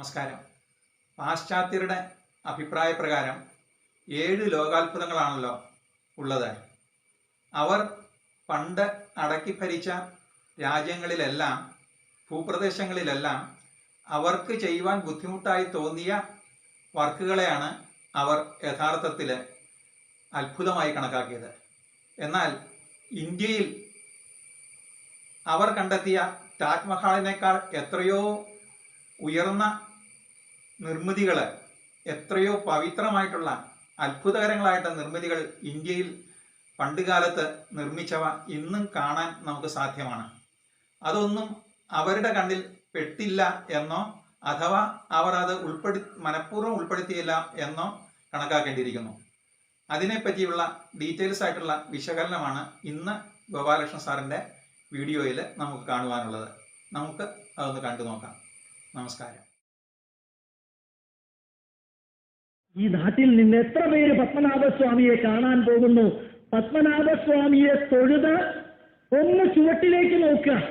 നമസ്കാരം. പാശ്ചാത്യരുടെ അഭിപ്രായ പ്രകാരം ഏഴ് ലോകാത്ഭുതങ്ങളാണല്ലോ ഉള്ളത്. അവർ പണ്ട് അടക്കി ഭരിച്ച രാജ്യങ്ങളിലെല്ലാം ഭൂപ്രദേശങ്ങളിലെല്ലാം അവർക്ക് ചെയ്യുവാൻ ബുദ്ധിമുട്ടായി തോന്നിയ വർക്കുകളെയാണ് അവർ യഥാർത്ഥത്തിൽ അത്ഭുതമായി കണക്കാക്കിയത്. എന്നാൽ ഇന്ത്യയിൽ അവർ കണ്ടെത്തിയ താജ്മഹാളിനേക്കാൾ എത്രയോ ഉയർന്ന നിർമ്മിതികൾ എത്രയോ പവിത്രമായിട്ടുള്ള അത്ഭുതകരങ്ങളായിട്ട് നിർമ്മിതികൾ ഇന്ത്യയിൽ പണ്ടുകാലത്ത് നിർമ്മിച്ചവ ഇന്നും കാണാൻ നമുക്ക് സാധ്യമാണ്. അതൊന്നും അവരുടെ കണ്ണിൽ പെട്ടില്ല എന്നോ അഥവാ അവർ അത് ഉൾപ്പെടു മനഃപൂർവം ഉൾപ്പെടുത്തിയില്ല എന്നോ കണക്കാക്കേണ്ടിയിരിക്കുന്നു. അതിനെപ്പറ്റിയുള്ള ഡീറ്റെയിൽസ് ആയിട്ടുള്ള വിശകലനമാണ് ഇന്ന് ഗോപാലകൃഷ്ണ സാറിന്റെ വീഡിയോയിൽ നമുക്ക് കാണുവാനുള്ളത്. നമുക്ക് അതൊന്ന് കണ്ടു നോക്കാം. നമസ്കാരം. ഈ നാട്ടിൽ നിന്ന് എത്ര പേര് പത്മനാഭസ്വാമിയെ കാണാൻ പോകുന്നു? പത്മനാഭസ്വാമിയെ തൊഴുത് ഒന്ന് ചുവട്ടിലേക്ക് നോക്കുക.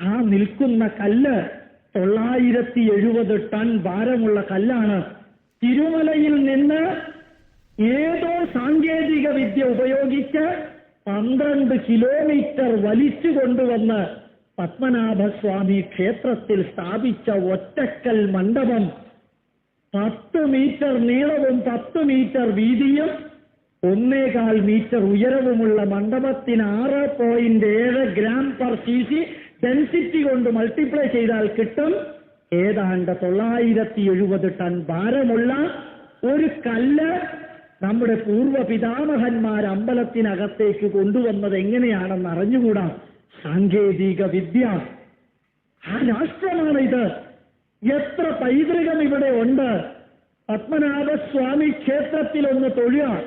ആ നിൽക്കുന്ന കല്ല് തൊള്ളായിരത്തി എഴുപത് ടൺ ഭാരമുള്ള കല്ലാണ്. തിരുമലയിൽ നിന്ന് ഏതോ സാങ്കേതിക വിദ്യ ഉപയോഗിച്ച് പന്ത്രണ്ട് കിലോമീറ്റർ വലിച്ചു കൊണ്ടുവന്ന് പത്മനാഭസ്വാമി ക്ഷേത്രത്തിൽ സ്ഥാപിച്ച ഒറ്റക്കൽ മണ്ഡപം പത്ത് മീറ്റർ നീളവും പത്ത് മീറ്റർ വീതിയും ഒന്നേകാൽ മീറ്റർ ഉയരവുമുള്ള മണ്ഡപത്തിന് ആറ് പോയിന്റ് ഏഴ് gram per C C density കൊണ്ട് മൾട്ടിപ്ലൈ ചെയ്താൽ കിട്ടും. ഏതാണ്ട് തൊള്ളായിരത്തി എഴുപത് ടൺ ഭാരമുള്ള ഒരു കല്ല് നമ്മുടെ പൂർവ പിതാമഹന്മാർ അമ്പലത്തിനകത്തേക്ക് കൊണ്ടുവന്നത് എങ്ങനെയാണെന്ന് അറിഞ്ഞുകൂടാ? സാങ്കേതിക വിദ്യ. ആ രാഷ്ട്രമാണ് ഇത് എത്ര പൈതൃകം ഇവിടെ ഉണ്ട്? പത്മനാഭസ്വാമി ക്ഷേത്രത്തിൽ ഒന്ന് തൊഴുക.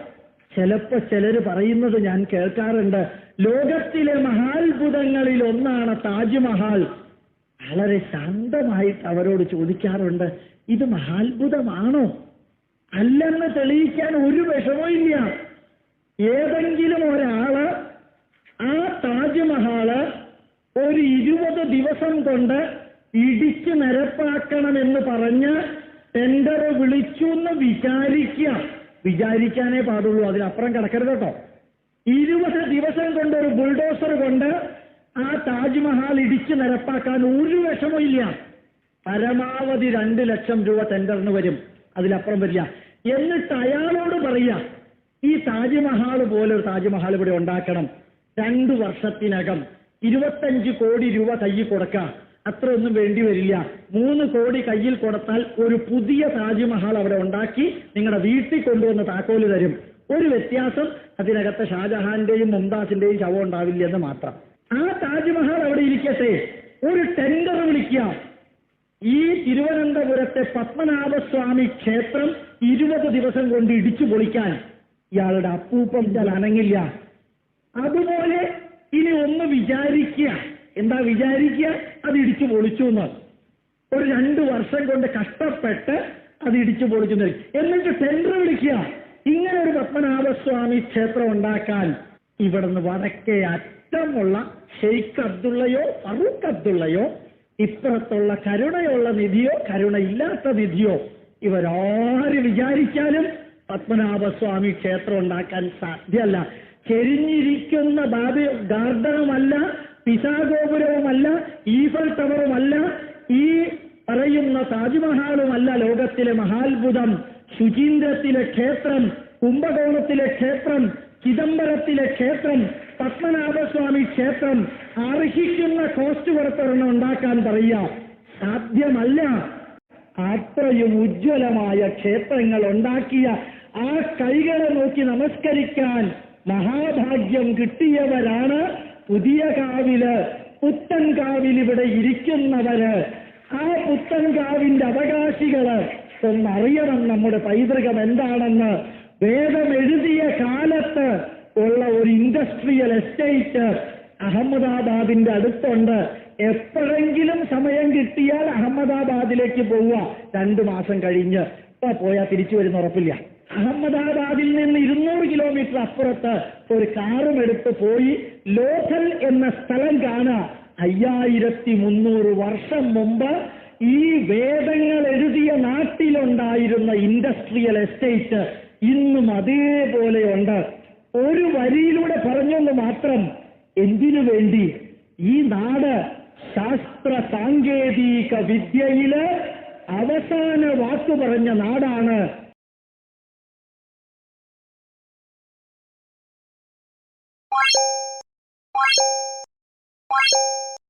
ചിലപ്പോ ചിലര് പറയുന്നത് ഞാൻ കേൾക്കാറുണ്ട്. ലോകത്തിലെ മഹാത്ഭുതങ്ങളിൽ ഒന്നാണ് താജ്മഹൽ. വളരെ ശാന്തമായിട്ട് അവരോട് ചോദിക്കാറുണ്ട് ഇത് മഹാത്ഭുതമാണോ? അല്ലെന്ന് തെളിയിക്കാൻ ഒരു വിഷമോ ഇല്ല. ഏതെങ്കിലും ഒരാൾ ആ താജ്മഹാൾ ഒരു ഇരുപത് ദിവസം കൊണ്ട് ഇടിച്ചു നിരപ്പാക്കണമെന്ന് പറഞ്ഞ് ടെൻഡർ വിളിച്ചു എന്ന് വിചാരിക്കുക വിചാരിക്കാനേ പാടുള്ളൂ അതിനപ്പുറം കിടക്കരുത് കേട്ടോ. ഇരുപത് ദിവസം കൊണ്ട് ഒരു ബുൾഡോസർ കൊണ്ട് ആ താജ്മഹൽ ഇടിച്ച് നിരപ്പാക്കാൻ ഒരു വിഷമവും ഇല്ല. പരമാവധി രണ്ട് ലക്ഷം രൂപ ടെൻഡറിന് വരും അതിലപ്പുറം വരില്ല. എന്നിട്ട് അയാളോട് പറയുക ഈ താജ്മഹൽ പോലെ ഒരു താജ്മഹൽ ഇവിടെ ഉണ്ടാക്കണം. രണ്ടു വർഷത്തിനകം ഇരുപത്തഞ്ച് കോടി രൂപ തയ്യി കൊടുക്കാം. അത്രയൊന്നും വേണ്ടി വരില്ല. മൂന്ന് കോടി കയ്യിൽ കൊടുത്താൽ ഒരു പുതിയ താജ്മഹൽ അവിടെ ഉണ്ടാക്കി നിങ്ങളുടെ വീട്ടിൽ കൊണ്ടുവന്ന് താക്കോൽ തരും. ഒരു വ്യത്യാസം അതിനകത്ത് ഷാജഹാന്റെയും മുംതാസിന്റെയും ശവം ഉണ്ടാവില്ല എന്ന് മാത്രം. ആ താജ്മഹൽ അവിടെ ഇരിക്കട്ടെ. ഒരു ടെൻഡർ വിളിക്കുക. ഈ തിരുവനന്തപുരത്തെ പത്മനാഭസ്വാമി ക്ഷേത്രം ഇരുപത് ദിവസം കൊണ്ട് ഇടിച്ചു പൊളിക്കാൻ ഇയാളുടെ അപ്പൂപ്പം അനങ്ങില്ല. അതുപോലെ ഇനി ഒന്ന് വിചാരിക്കുക. എന്താ വിചാരിക്കുക? അത് ഇടിച്ചു പൊളിച്ചു എന്നാണ്. ഒരു രണ്ടു വർഷം കൊണ്ട് കഷ്ടപ്പെട്ട് അത് ഇടിച്ചു പൊളിച്ചു എന്ന്. എന്നിട്ട് ടെൻഡർ വിളിക്കുക. ഇങ്ങനെ ഒരു പത്മനാഭസ്വാമി ക്ഷേത്രം ഉണ്ടാക്കാൻ ഇവിടുന്ന് വടക്കേ അറ്റമുള്ള ഷെയ്ഖ് അബ്ദുള്ളയോ ഫറൂഖ് അബ്ദുള്ളയോ ഇപ്പുറത്തുള്ള കരുണയുള്ള നിധിയോ കരുണയില്ലാത്ത നിധിയോ ഇവരാര് വിചാരിച്ചാലും പത്മനാഭസ്വാമി ക്ഷേത്രം ഉണ്ടാക്കാൻ സാധ്യമല്ല. ചെരിഞ്ഞിരിക്കുന്ന ബാബി ഗാർഡനുമല്ല പിസാഗോപുരവുമല്ല ഈഫൽ ടവറുമല്ല ഈ പറയുന്ന താജ്മഹാളുമല്ല ലോകത്തിലെ മഹാത്ഭുതം. ശുചീന്ദ്രത്തിലെ ക്ഷേത്രം കുംഭകോണത്തിലെ ക്ഷേത്രം ചിദംബരത്തിലെ ക്ഷേത്രം പത്മനാഭസ്വാമി ക്ഷേത്രം അർഹിക്കുന്ന കോസ്റ്റ് പുറത്തൊരെണ്ണം ഉണ്ടാക്കാൻ പറയുക. സാധ്യമല്ല. അത്രയും ഉജ്ജ്വലമായ ക്ഷേത്രങ്ങൾ ഉണ്ടാക്കിയ ആ കൈകളെ നോക്കി നമസ്കരിക്കാൻ മഹാഭാഗ്യം കിട്ടിയവരാണ് പുതിയ കാവിൽ പുത്തൻ കാവിൽ ഇവിടെ ഇരിക്കുന്നവര് ആ പുത്തൻ കാവിന്റെ അവകാശികൾ ഒന്നറിയണം നമ്മുടെ പൈതൃകം എന്താണെന്ന്. വേദം എഴുതിയ കാലത്ത് ഉള്ള ഒരു ഇൻഡസ്ട്രിയൽ എസ്റ്റേറ്റ് അഹമ്മദാബാദിന്റെ അടുത്തുണ്ട്. എപ്പോഴെങ്കിലും സമയം കിട്ടിയാൽ അഹമ്മദാബാദിലേക്ക് പോവുക. രണ്ടു മാസം കഴിഞ്ഞ്. ഇപ്പൊ പോയാൽ തിരിച്ചു വരുന്ന ഉറപ്പില്ല. അഹമ്മദാബാദിൽ നിന്ന് ഇരുന്നൂറ് കിലോമീറ്റർ അപ്പുറത്ത് ഒരു കാറും എടുത്ത് പോയി ലോഥൽ എന്ന സ്ഥലം കാണുക അയ്യായിരത്തി മുന്നൂറ് വർഷം മുമ്പ് ഈ വേദങ്ങൾ എഴുതിയ നാട്ടിലുണ്ടായിരുന്ന ഇൻഡസ്ട്രിയൽ എസ്റ്റേറ്റ് ഇന്നും അതേപോലെയുണ്ട് ഒരു വരിയിലൂടെ പറഞ്ഞെന്ന് മാത്രം എന്തിനു വേണ്ടി? ഈ നാട് ശാസ്ത്ര സാങ്കേതിക വിദ്യയിൽ അവസാന വാക്കു പറഞ്ഞ നാടാണ് Thank you.